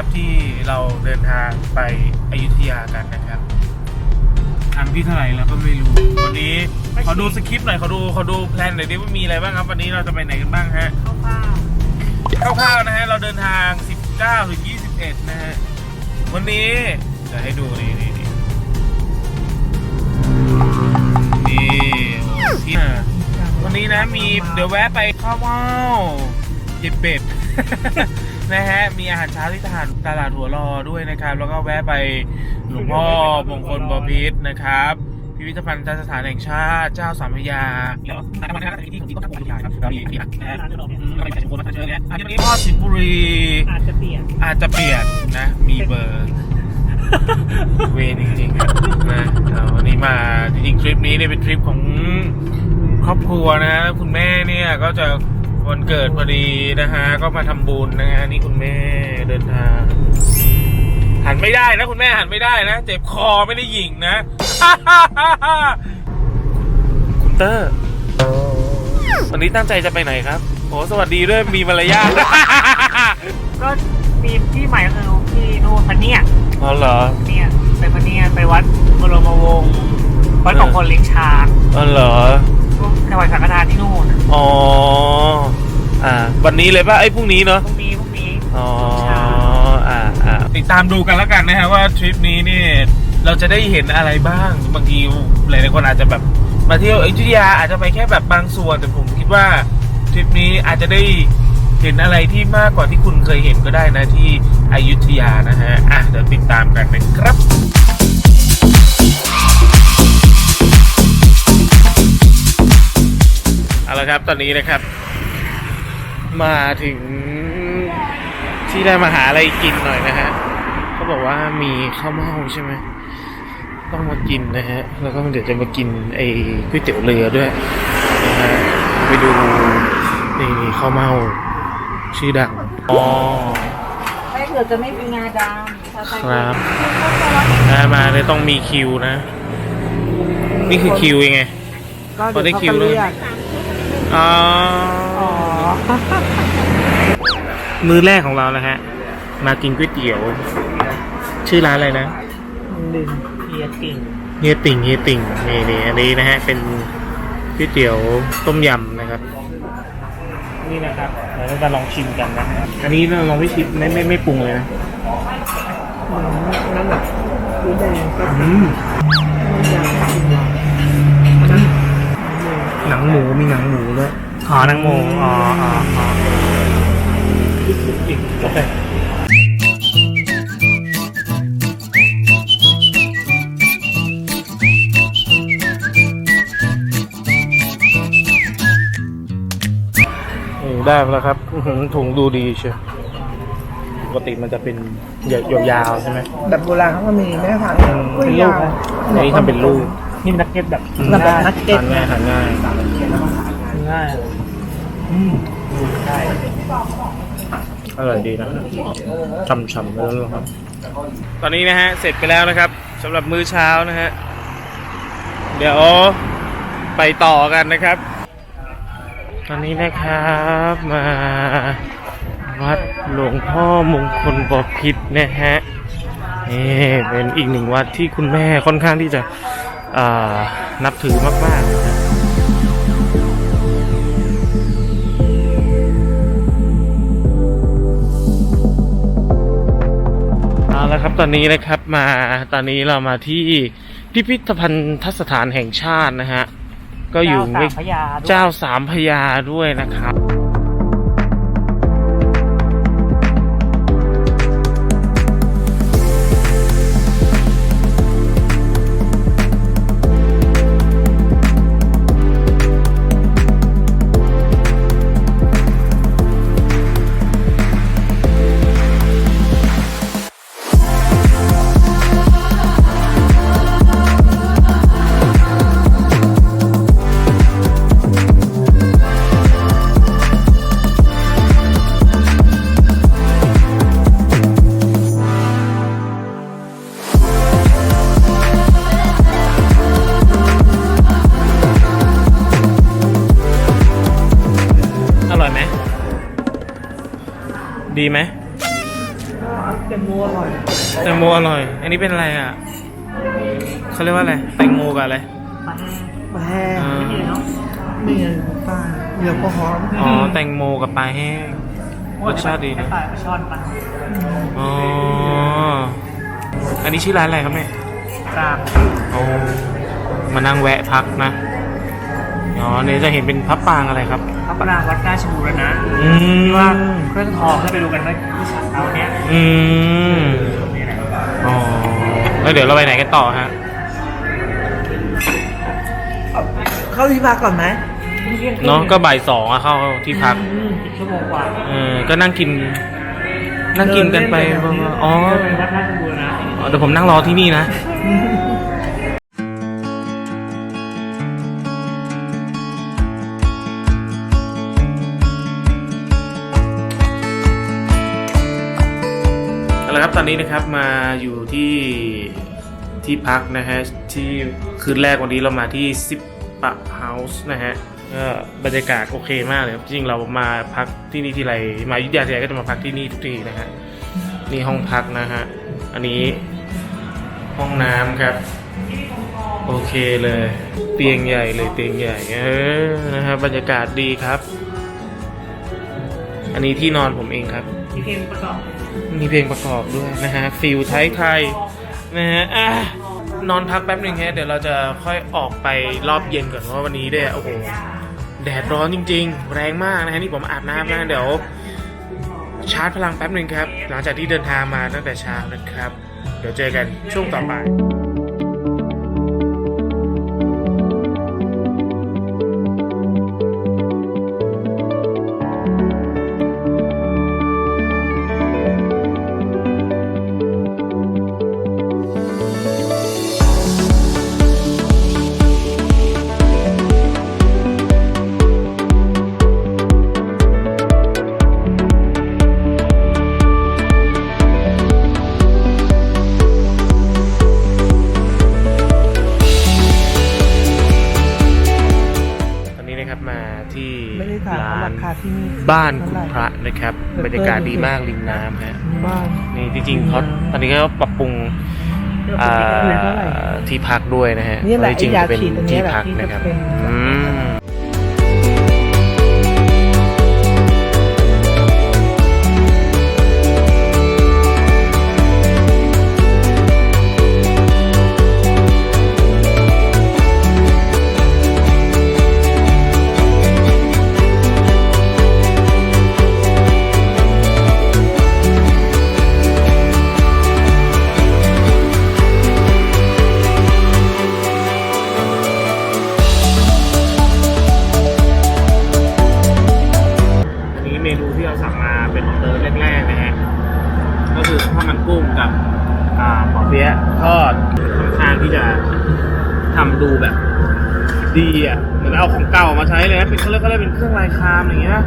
ครับที่เราเดินทางไปอยุธยากันนะครับครั้งที่เท่าไหร่แล้วก็ไม่รู้ วันนี้ขอดูสคริปต์หน่อยขอดูขอดูแพลนหน่อยดิว่ามีอะไรบ้างครับ วันนี้เราจะไปไหนกันบ้างฮะข้าวคร่าวๆนะฮะเราเดินทาง 19ถึง21 นะฮะ วันนี้จะให้ดูนี่นี่นี่นี่โอ้ที่วันนี้นะมีเดี๋ยวแวะไปข้าวว้าวเย็บเป็ด นะฮะ มีอาหารเช้าที่ตลาดตลาดหัวรอด้วยนะครับ แล้วก็แวะไปหลวงพ่อมงคลบพิตรนะครับ พิพิธภัณฑ์สถานแห่งชาติเจ้าสามพระยาเดี๋ยวมาทำงานที่ของที่ต้งทำบุญใหญ่ครับเรามีที่อะเราไปจัดคนมาเจอเนี่ยอันนี้พ่อสิงห์บุรีอาจจะเปลี่ยนอาจจะเปลี่ยนนะ มีเบอร์เวรจริงๆครับนะวันนี้มาจริงๆทริปนี้เนี่ยเป็นทริปของครอบครัวนะ คุณแม่เนี่ยก็จะ วันเกิดพอดีนะฮะ ก็มาทำบุญนะฮะนี่คุณแม่เดินทาง หันไม่ได้นะคุณแม่หันไม่ได้นะ เจ็บคอไม่ได้หยิงนะ คุณเตอร์วันนี้ตั้งใจจะไปไหนครับโอ้สวัสดีด้วยมีมารยาทก็มีที่ใหม่ก็คือที่นู่นพันเนียอ๋อเหรอเนี่ยไปพันเนียไปวัดบรมวงศ์วัดของคนเลี้ยงช้างอ๋อเหรอพวก ถวายสังฆทานที่นู่นอ๋อ อ่า วันนี้เลยป่ะไอ้ยพรุ่งนี้เนาะ พรุ่งนี้พรุ่งนี้ อ๋อใช่อ่าอ่าติดตามดูกันแล้วกันนะฮะว่าทริปนี้นี่เราจะได้เห็นอะไรบ้าง บางทีหลายๆคนอาจจะแบบมาเที่ยวอยุธยาอาจจะไปแค่แบบบางส่วนแต่ผมคิดว่าทริปนี้อาจจะได้เห็นอะไรที่มากกว่าที่คุณเคยเห็นก็ได้นะที่อยุธยานะฮะ อะเดี๋ยวติดตามกันนะครับ เอาละครับ ตอนนี้นะครับ มาถึงที่ได้มาหาอะไรกินหน่อยนะฮะเขาบอกว่ามีข้าวเม่าใช่ไหมต้องมากินนะฮะ แล้วก็เดี๋ยวจะมากินไอ้ก๋วยเตี๋ยวเรือด้วยนะฮะไปดูนี่นี่ข้าวเม่าชื่อดังอ๋อไม่เผื่อจะไม่มีงาดำถ้าใส่ครับมามาเนี่ยต้องมีคิวนะ นี่คือคิวยังไงก็พอได้เดี๋ยวคิวเขาเลยเลื อกอ๋อ อ๋อ มื้อแรกของเรานะฮะ มากินก๋วยเตี๋ยว ชื่อร้านอะไรนะหนึ่งเฮียกิ่งเฮียติ่งเฮียติ่งนี่นี่อันนี้นะฮะ เป็นก๋วยเตี๋ยวต้มยำนะครับ นี่นะครับเดี๋ยวเราจะลองชิมกันนะอันนี้เราลองไม่ชิมไม่ไม่ไม่ปรุงเลยนะนั่นแหละสีแดงก็อืม หนังหมูมีหนังหมูด้วยอ๋อหนังหมูอ๋ออ๋ออ๋อโอเคนี่ได้มาแล้วครับอื้อหือถุงดูดีเชียวปกติมันจะเป็นยาวๆใช่ไหมแบบโบราณเขาก็มีแม่ผังอืมเป็นลูกนะอันนี้ทำเป็นลูก นี่นักเก็ตแบบอืมแบบนักเก็ต ทานง่ายทานง่ายง่ายอืมใช่อร่อยดีนะฉ่ำๆแล้วครับ ตอนนี้นะฮะ เสร็จไปแล้วนะครับสำหรับมื้อเช้านะฮะ เดี๋ยวไปต่อกันนะครับ ตอนนี้นะครับมา วัดหลวงพ่อมงคลบพิตรนะฮะนี่เป็นอีกหนึ่งวัดที่คุณแม่ค่อนข้างที่จะอ่า นับถือมากๆนะฮะเอาละครับตอนนี้นะครับมาตอนนี้เรามาที่พิพิธภัณฑ์สถานแห่งชาตินะฮะก็อยู่เจ้าสามพญาด้วยเจ้าสามพญาด้วยนะครับ นนี้เป็นอะไรอะเขาเรียกว่าอะไรแตงโมกับอะไรปลาแห้งอ่าไม่มีเนาะนี่ไงปลาเดี๋ยวก็หอมอ๋อแตงโมกับปลาแห้งรสชาติดีนะปลาช่อนปลาอ๋ออันนี้ชื่อร้านอะไรครับเนี่ยกลางโอ้มานั่งแวะพักนะอ๋อเนี่ยจะเห็นเป็นพับปางอะไรครับพระปรางวัดราชบูรณะอืมว่าเครื่องทองให้ไปดูกันเมื่อเช้าเนี้ยอืมนี่แหละอ๋อ แล้วเดี๋ยวเราไปไหนกันต่อฮะ เข้าที่พักก่อนไหมเนาะก็บ่ายสองอะเข้าที่พักอีกชั่วโมงกว่าเออ ก็นั่งกิน นั่งกินกันไป อ๋อเดินไปวัดราชบูรณะอ๋อเดี๋ยวผมนั่งรอที่นี่นะ นี้นะครับมาอยู่ที่ที่พักนะฮะที่คืนแรกวันนี้เรามาที่ซิปปะเฮาส์นะฮะก็บรรยากาศโอเคมากเลยครับจริงเรามาพักที่นี่ทีไรมายุธยาทีไรก็จะมาพักที่นี่ทุกทีนะฮะนี่ห้องพักนะฮะอันนี้ห้องน้ำครับ โอเคเลย เตียงใหญ่เลยเตียงใหญ่เออนะครับบรรยากาศดีครับ อันนี้ที่นอนผมเองครับมีเพลงประกอบ มีเพลงประกอบด้วยนะฮะฟิลไทยไทยๆนะฮะอะนอนพักแป๊บหนึ่งฮะเดี๋ยวเราจะค่อยออกไปรอบเย็นก่อนเพราะวันนี้เนี่ยโอ้โหแดดร้อนจริง ๆ แรงมากนะฮะนี่ผมอาบน้ำนะเดี๋ยว ชาร์จพลังแป๊บหนึ่งครับ หลังจากที่เดินทางมาตั้งแต่เช้านะครับ เดี๋ยวเจอกันช่วงต่อไป บ้านคุณพระนะครับบรรยากาศดีมากริมน้ำฮะบ้านนี่จริงๆเขาตอนนี้ก็ปรับปรุงอ่าที่พักด้วยนะฮะนี่แหละจริงไอ้ยาๆเป็นฉีดอันเนี้ที่ยแหละพักที่นะจะครับเป็นอืม ดีอะเหมือนเอาของเก่ามาใช้เลยนะเป็นเขาเรียกเขาเรียกเป็นเครื่องลายครามอย่างเงี้ย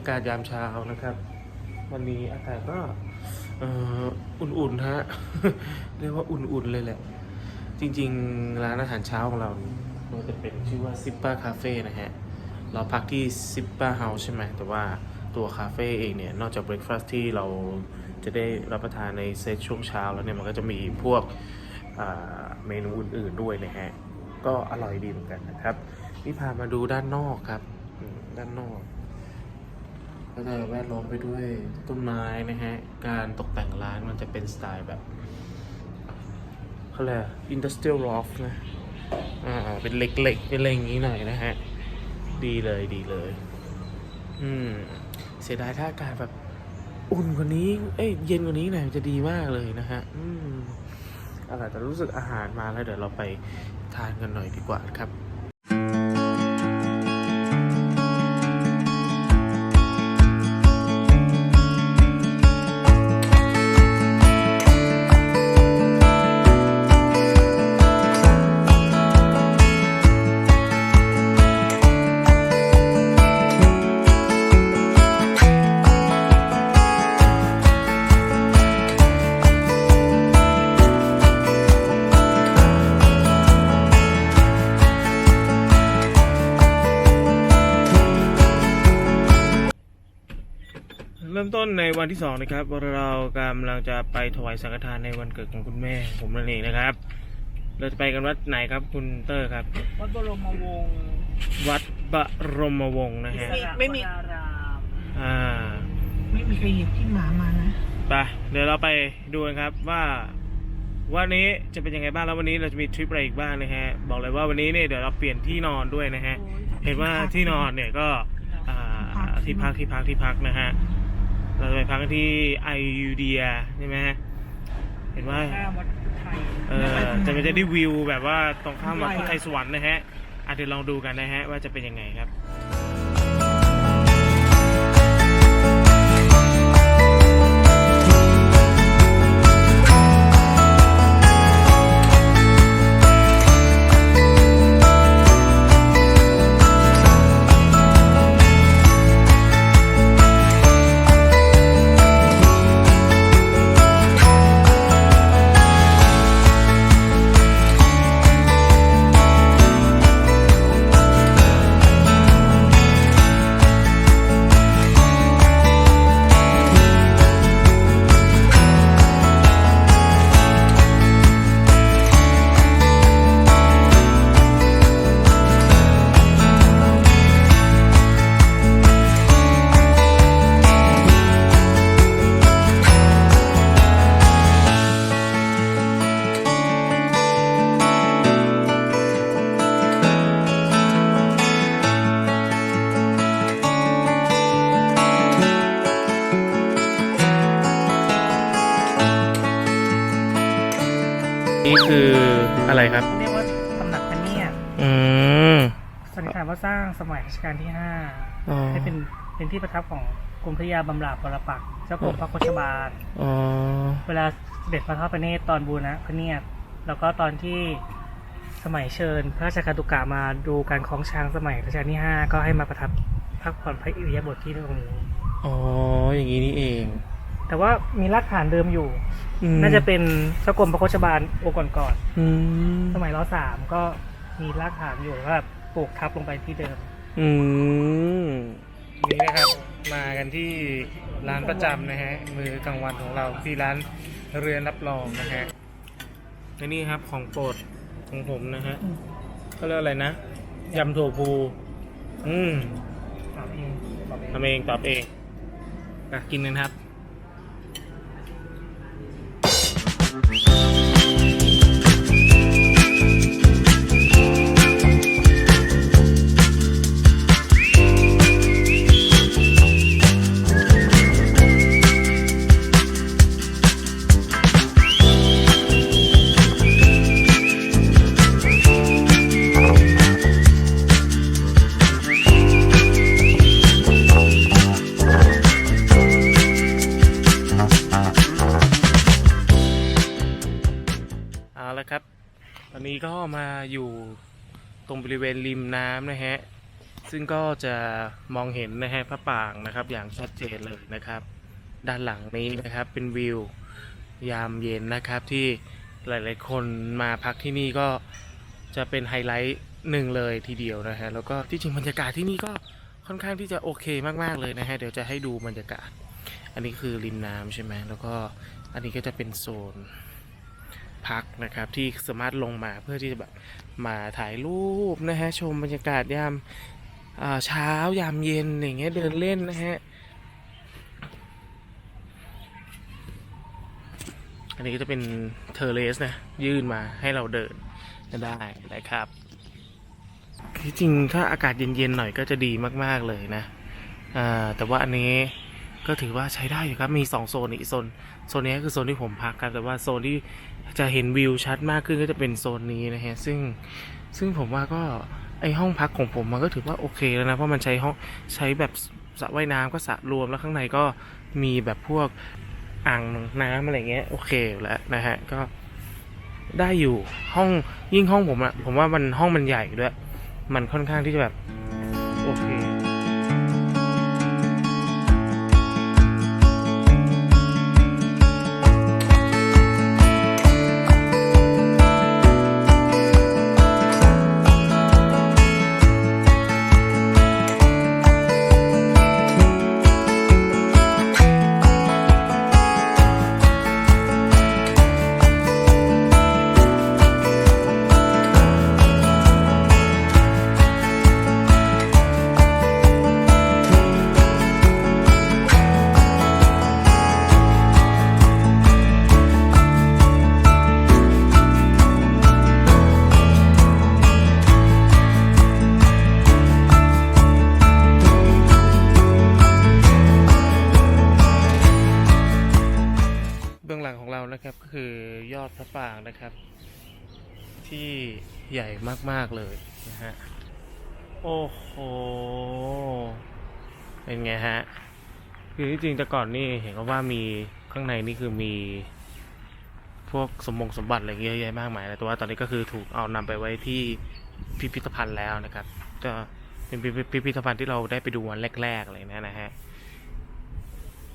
ยากาศยามเช้านะครับ วันนี้อากาศก็อุ่นๆฮะเรียกว่าอุ่นๆเลยแหละ จริงๆ ร้านอาหารเช้าของเราเนี่ยมันจะเป็นชื่อว่าซิป p าคาเฟ่นะฮะ เราพักที่ซิป p าเฮาส์ใช่ไหม แต่ว่าตัวคาเฟ่เองเนี่ย นอกจากเบร a ฟาส t ที่เราจะได้รับประทานในเซตช่วงเช้าแล้วเนี่ย มันก็จะมีพวกเมนูอื่นๆด้วยนะฮะ ก็อร่อยดีเหมือนกันนะครับ นี่พามาดูด้านนอกครับ ด้านนอก ก็จะแวดล้อมไปด้วยต้นไม้นะฮะ การตกแต่งร้านมันจะเป็นสไตล์แบบเขาเรียกอินดัสเทรียลล็อกนะ อ่า เป็นเหล็กๆ เป็นอะไรอย่างนี้หน่อยนะฮะ ดีเลยดีเลย อืม เสียดายถ้าอากาศแบบอุ่นกว่านี้ เอ้ย เย็นกว่านี้หน่อยจะดีมากเลยนะฮะ อืมอาล่ะแต่รู้สึกอาหารมาแล้วเดี๋ยวเราไปทานกันหน่อยดีกว่าครับ ต้นในวันที่สองนะครับ เรากำลังจะไปถวายสังฆทานในวันเกิดของคุณแม่ ผมนั่นเองนะครับ เราจะไปกันวัดไหนครับคุณเตอร์ครับ วัดบรมวงศ์วัดบรมวงศ์นะฮะไม่มีรามอ่าไม่มีใครหยิบที่หมามานะ ไปเดี๋ยวเราไปดูกันครับว่าวันนี้จะเป็นยังไงบ้างแล้ววันนี้เราจะมีทริปอะไรอีกบ้างนะฮะบอกเลยว่าวันนี้เนี่ยเดี๋ยวเราเปลี่ยนที่นอนด้วยนะฮะ เห็นว่าที่นอนเนี่ยก็อ่าที่พักที่พักที่พักนะฮะ เราจะไปพักกันที่ไอยูเดียใช่ไหมฮะเห็นว่าหน้าวัดไทยเออจะมันจะได้วิวแบบว่าตรงข้ามวัดพุทธไทยสวรรค์นะฮะอะเดี๋ยวลองดูกันนะฮะว่าจะเป็นยังไงครับ นี่คืออะไรครับ เรียกว่าตำหนักพระเนียดอืม สันนิษฐานว่าสร้างสมัยรัชกาลที่ห้าอ๋อ ให้เป็นเป็นที่ประทับของกรมพระยาบำราบปรปักษ์เจ้ากรมพระโคชบาล อ๋อ เวลาเสด็จพระทอดพระเนตรตอนบูรณะพระเนียดแล้วก็ตอนที่สมัยเชิญ พระราชกาตุกะมาดูการคล้องช้างสมัยรัชกาลที่ห้าก็ให้มาประทับพักผ่อนพระอิริยาบถที่ตรงนี้ อ๋อ อย่างนี้นี่เอง แต่ว่ามีรากฐานเดิมอยู่ อืมน่าจะเป็นเจ้ากรมพระโคชบาลโองค์ก่อนอืมๆสมัยรัชสามก็มีรากฐานอยู่แล้วก็ปลูกทับลงไปที่เดิมอืมนี่นะครับมากันที่ร้านประจำนะฮะมือกลางวันของเราที่ร้านเรือนรับรองนะฮะและนี่ครับของโปรดของผมนะฮะเขาเรียกอะไรนะยำถั่วพูอืมตอบเองตอบเอง ทำเองตอบเองอะกินกันครับ Mm-hmm. ตรงบริเวณริมน้ำนะฮะ ซึ่งก็จะมองเห็นนะฮะพระปรางนะครับ อย่างชัดเจนเลยนะครับ ด้านหลังนี้นะครับเป็นวิวยามเย็นนะครับที่หลาย ๆ คนมาพักที่นี่ก็จะเป็นไฮไลท์หนึ่งเลยทีเดียวนะฮะแล้วก็ที่จริงบรรยากาศที่นี่ก็ค่อนข้างที่จะโอเคมาก ๆ เลยนะฮะเดี๋ยวจะให้ดูบรรยากาศ อันนี้คือริมน้ำใช่ไหมแล้วก็อันนี้ก็จะเป็นโซน พักนะครับ ที่สามารถลงมาเพื่อที่จะแบบมาถ่ายรูปนะฮะชมบรรยากาศยามเช้ายามเย็นอย่างเงี้ยเดินเล่นนะฮะอันนี้ก็จะเป็นเทอร์เลสนะยื่นมาให้เราเดินได้นะครับที่จริงถ้าอากาศเย็นๆหน่อยก็จะดีมากๆเลยนะแต่ว่าอันนี้ก็ถือว่าใช้ได้อยู่ครับ มีสองโซนอีกโซน โซนนี้คือโซนที่ผมพักครับ แต่ว่าโซนที่ จะเห็นวิวชัดมากขึ้นก็จะเป็นโซนนี้นะฮะ ซึ่งซึ่งผมว่าก็ไอห้องพักของผมมันก็ถือว่าโอเคแล้วนะ เพราะมันใช้ห้องใช้แบบสระว่ายน้ำก็สระรวมแล้วข้างในก็มีแบบพวกอ่างน้ำอะไรเงี้ยโอเคแล้วนะฮะก็ได้อยู่ห้องยิ่งห้องผมอะผมว่ามันห้องมันใหญ่ด้วย มันค่อนข้างที่จะแบบ นะครับ ที่ใหญ่มาก ๆ เลยนะฮะ โอ้โห เป็นไงฮะ คือที่จริงแต่ก่อนนี่เห็นว่ามีข้างในนี่คือมีพวกสมบงสมบัติอะไรเยอะแยะมากมายเลยแต่ว่าตอนนี้ก็คือถูกเอานำไปไว้ที่พิพิธภัณฑ์แล้วนะครับ ก็เป็นพิพิธภัณฑ์ที่เราได้ไปดูวันแรกๆเลยนะนะฮะ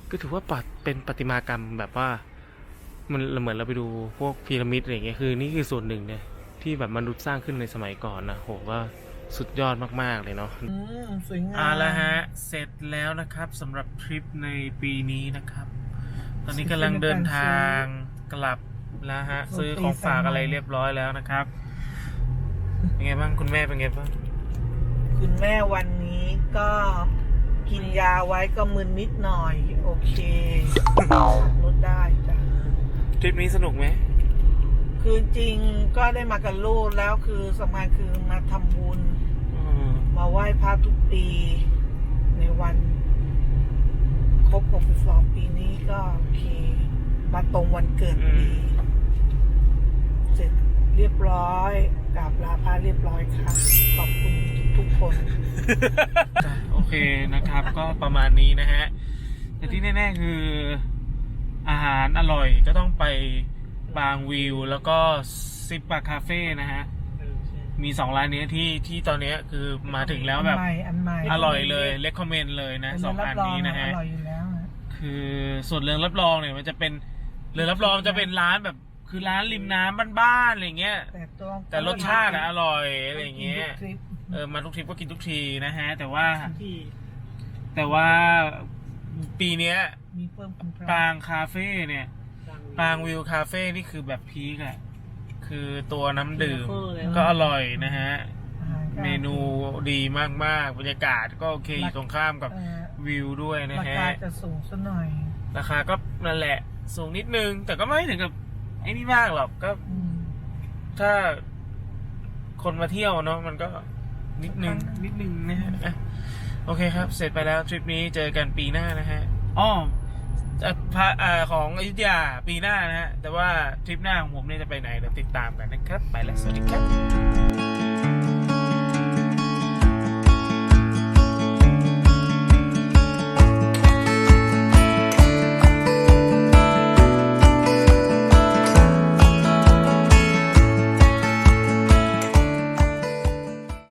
ก็ถือว่าเป็นประติมากรรมแบบว่า มันเหมือนเราไปดูพวกพีระมิดอะไรอย่างเงี้ยคือ นี่คือส่วนหนึ่งเนี่ยที่แบบมนุษย์สร้างขึ้นในสมัยก่อนนะโหก็สุดยอดมาก ๆ เลยเนาะอืมสวยงามเอาละฮะ เสร็จแล้วนะครับสำหรับทริปในปีนี้นะครับ ตอนนี้กำลังเดินทางกลับแล้วฮะ ซื้อของฝากอะไรเรียบร้อยแล้วนะครับเป็นไงบ้างคุณแม่เป็นไงบ้างคุณแม่วันนี้ก็กินยาไว้ก็มึนนิดหน่อย โอเคลดได้จ้ะท ริปนี้สนุกไหม คือจริงก็ได้มากับลูกแล้วคือสำคัญคือมาทำบุญอืมมาไหว้พระทุกปี ในวันครบ 62 ปีนี้ก็โอเค มาตรงวันเกิดพอดี เสร็จเรียบร้อยกราบลาพระเรียบร้อยค่ะ ขอบคุณทุกๆคนจ้ะโอเคนะครับ ก็ประมาณนี้นะฮะ แต่ที่แน่ ๆ คือ อาหารอร่อยก็ต้องไปบางวิว แล้วก็ซิปปาคาเฟ่นะฮะ มีสองร้านนี้ที่ที่ตอนนี้คือมาถึงแล้วแบบ อันใหม่อันใหม่อร่อยเลยเล c คอมเมนต์เลยนะสองอันนี้นะฮะ อร่อยอยู่แล้วนะคือส่วนเรืองรับรองเนี่ยมันจะเป็นเรืองรับรองจะเป็นร้านแบบ คือร้านริมน้ำบ้านๆอะไรเงี้ย แต่ตัวแต่รสชาติอะอร่อยอะไรเงี้ย กินทุกทริปเออมาทุกทริปก็กินทุกทีนะฮะ แต่ว่า ที่แต่ว่า ปีเนี้ยมีเพิ่มคุณปางคาเฟ่เนี่ย ปางวิวคาเฟ่นี่คือแบบพีกอะคือตัวน้ำดื่ม ก็อร่อยนะฮะเมนูดีมากๆ บรรยากาศก็โอเคอยู่ตรงข้ามกับเอ่อ วิวด้วยนะราฮะ คาจะสูงสักหน่อยราคาก็นั่นแหละ สูงนิดนึง แต่ก็ไม่ถึงกับไอ้นี่มากหรอกก็อืมถ้าคนมาเที่ยวเนาะมันก็นิดนึงนิดนึงนะฮะอะ โอเคครับ เสร็จไปแล้วทริปนี้เจอกันปีหน้านะฮะอ้ออะพระอ่าของอยุธยาปีหน้านะฮะ แต่ว่าทริปหน้าของผมเนี่ยจะไปไหนเดี๋ยวติดตามกันนะครับ ไปแล้ว สวัสดีครับ